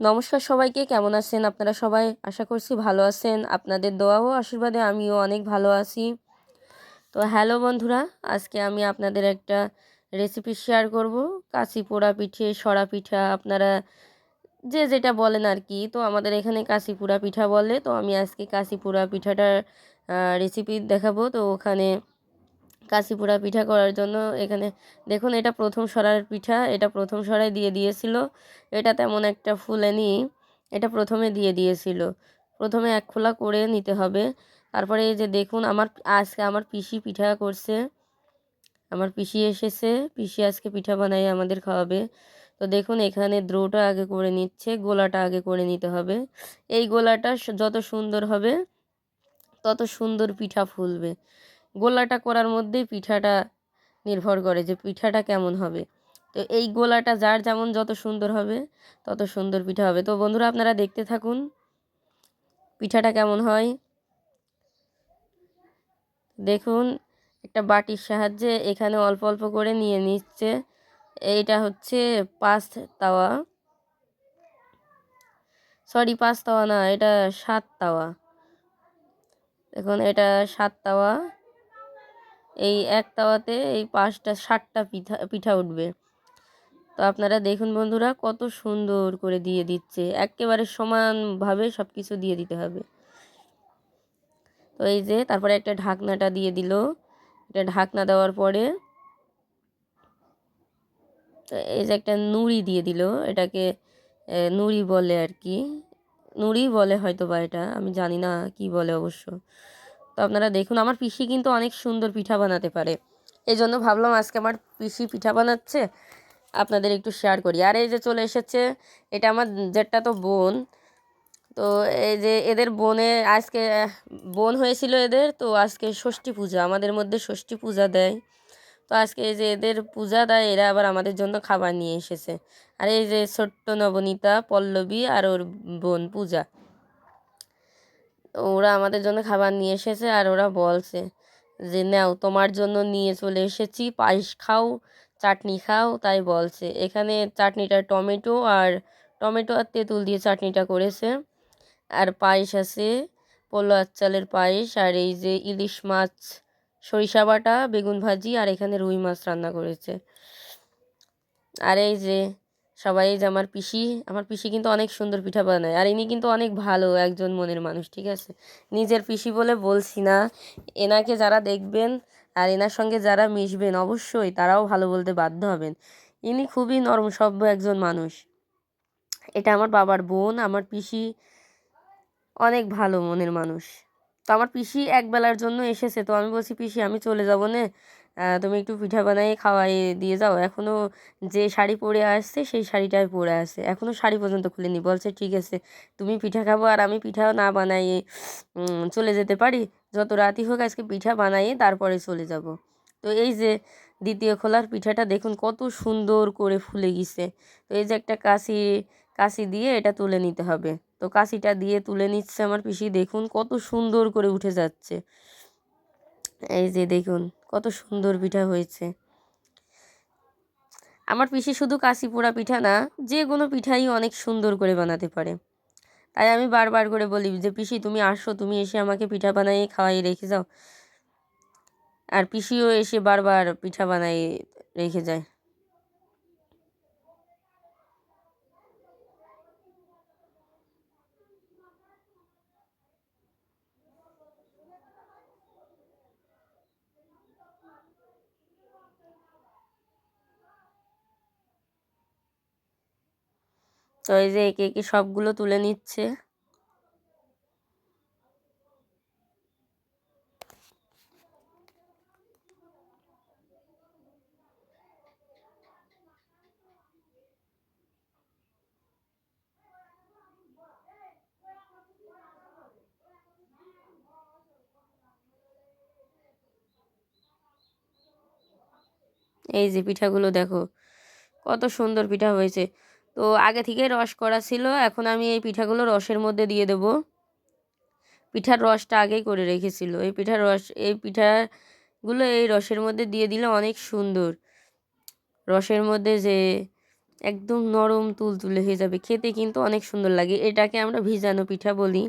নমস্কার সবাইকে, কেমন আছেন? আপনারা সবাই আশা করছি ভালো আছেন। আপনাদের দোয়া ও আশীর্বাদে আমিও অনেক ভালো আছি। তো হ্যালো বন্ধুরা, আজকে আমি আপনাদের একটা রেসিপি শেয়ার করব। কাশি পোড়া পিঠে, সরা পিঠা, আপনারা যে যেটা বলেন আর কি তো আমাদের এখানে কাশি পোড়া পিঠা বলে, তো আমি আজকে কাশি পোড়া পিঠাটার রেসিপি দেখাবো। তো ওখানে কাশি পোড়া পিঠা করার জন্য এখানে, দেখুন এটা প্রথম সরার পিঠা, এটা প্রথম সরাই দিয়ে দিয়েছিল। এটা তেমন একটা ফুলেনি, এটা প্রথমে দিয়ে দিয়েছিল। প্রথমে এক খোলা করে নিতে হবে। তারপরে এই যে দেখুন, আমার আজকে আমার পিসি পিঠা করছে। আমার পিসি এসেছে, পিসি আজকে পিঠা বানাই আমাদের খাওয়াবে। তো দেখুন, এখানে দ্রোটা আগে করে নিচ্ছে, গোলাটা আগে করে নিতে হবে। এই গোলাটা যত সুন্দর হবে, তত সুন্দর পিঠা ফুলবে। গোলাটা করার মধ্যেই পিঠাটা নির্ভর করে যে পিঠাটা কেমন হবে। তো এই গোলাটা যার যেমন যত সুন্দর হবে, তত সুন্দর পিঠা হবে। তো বন্ধুরা, আপনারা দেখতে থাকুন পিঠাটা কেমন হয়। দেখুন, একটা বাটির সাহায্যে এখানে অল্প অল্প করে নিয়ে নিচ্ছে। এইটা হচ্ছে পাঁচ তাওয়া। সরি পাঁচ তাওয়া না, এটা সাত তাওয়া। দেখুন, এটা সাত তাওয়া। এই এক তাওয়াতে এই পাঁচটা ষাটটা পিঠা পিঠা উঠবে। তো আপনারা দেখুন বন্ধুরা, কত সুন্দর করে দিয়ে দিচ্ছে। একেবারে সমানভাবে সব কিছু দিয়ে দিতে হবে। তো এই যে, তারপরে একটা ঢাকনাটা দিয়ে দিল। এটা ঢাকনা দেওয়ার পরে তো এই যে একটা নুড়ি দিয়ে দিল। এটাকে নুড়ি বলে আর কি। নুড়ি বলে হয়তো বা এটা, আমি জানি না কি বলে অবশ্য। তো আপনারা দেখুন, আমার পিসি কিন্তু অনেক সুন্দর পিঠা বানাতে পারে। এই জন্য ভাবলাম আজকে আমার পিসি পিঠা বানাচ্ছে, আপনাদের একটু শেয়ার করি। আর এই যে চলে এসেছে, এটা আমার যেটা তো বোন। তো এই যে এদের বোনে, আজকে, বোন হয়েছিল এদের, তো আজকে ষষ্ঠী পূজা, আমাদের মধ্যে ষষ্ঠী পূজা দেয়। তো আজকে এই যে এদের পূজা দেয়, এরা আবার আমাদের জন্য খাবার নিয়ে এসেছে। আর এই যে ছোট্ট নবনীতা, পল্লবী আর ওর বোন পূজা। ওরা আমাদের জন্য খাবার নিয়ে এসেছে আর ওরা বলছে যে, নাও, তোমার জন্য নিয়ে চলে এসেছি। পায়েস খাও, চাটনি খাও। তাই বলছে। এখানে চাটনিটা টমেটো আর টমেটো আর তেঁতুল দিয়ে চাটনিটা করেছে। আর পায়েস আছে পোলো চালের পায়েস আর এই যে ইলিশ মাছ, সরিষা বাটা, বেগুন ভাজি আর এখানে রুই মাছ রান্না করেছে। আর এই যে সবাই যে আমার পিসি আমার পিসি কিন্তু অনেক সুন্দর পিঠা বানায়। আর ইনি কিন্তু অনেক ভালো একজন মনের মানুষ, ঠিক আছে? নিজের পিসি বলে বলছি না। এনাকে যারা দেখবেন আর এনার সঙ্গে যারা মিশবেন, অবশ্যই তারাও ভালো বলতে বাধ্য হবেন। ইনি খুবই নরম সভ্য একজন মানুষ। এটা আমার বাবার বোন, আমার পিসি অনেক ভালো মনের মানুষ। তো আমার পিসি একবেলার জন্য এসেছে। তো আমি বলছি, পিসি, আমি চলে যাব না? তুমি একটু পিঠা বানাই খাওয়াই দিয়ে যাও। এখনও যে শাড়ি পরে আসছে, সেই শাড়িটাই পরে আসে এখনও শাড়ি পর্যন্ত খুলেনি। বলছে, ঠিক আছে, তুমি পিঠা খাব আর আমি পিঠাও না বানাই চলে যেতে পারি। যত রাতই হোক আজকে পিঠা বানাই তারপরে চলে যাব। তো এই যে দ্বিতীয় খোলার পিঠাটা, দেখুন কত সুন্দর করে ফুলে গেছে। তো এই যে একটা কাশি কাশি দিয়ে এটা তুলে নিতে হবে। তো কাশিটা দিয়ে তুলে নিচ্ছে আমার পিসি। দেখুন কত সুন্দর করে উঠে যাচ্ছে। এই যে দেখুন। কত সুন্দর পিঠা হয়েছে। আমার পিসি শুধু কাশি পোড়া পিঠা না, যে কোনো পিঠাই অনেক সুন্দর করে বানাতে পারে। তাই আমি বারবার করে বলি যে, পিসি, তুমি আসো, তুমি এসে আমাকে পিঠা বানাই খাওয়াই রেখে যাও। আর পিসিও এসে বারবার পিঠা বানাই রেখে যায়। তো এই যে একে একে সবগুলো তুলে নিচ্ছে। এই যে পিঠাগুলো দেখো, কত সুন্দর পিঠা হয়েছে। তো আগে থেকে রস করা ছিল। এখন আমি এই পিঠাগুলো রসের মধ্যে দিয়ে দেব। পিঠার রসটা আগেই করে রেখেছিল। এই পিঠার রস, এই পিঠাগুলো এই রসের মধ্যে দিয়ে দিলে অনেক সুন্দর। রসের মধ্যে যে একদম নরম তুলতুলে হয়ে যাবে, খেতে কিন্তু অনেক সুন্দর লাগে। এটাকে আমরা ভিজানো পিঠা বলি।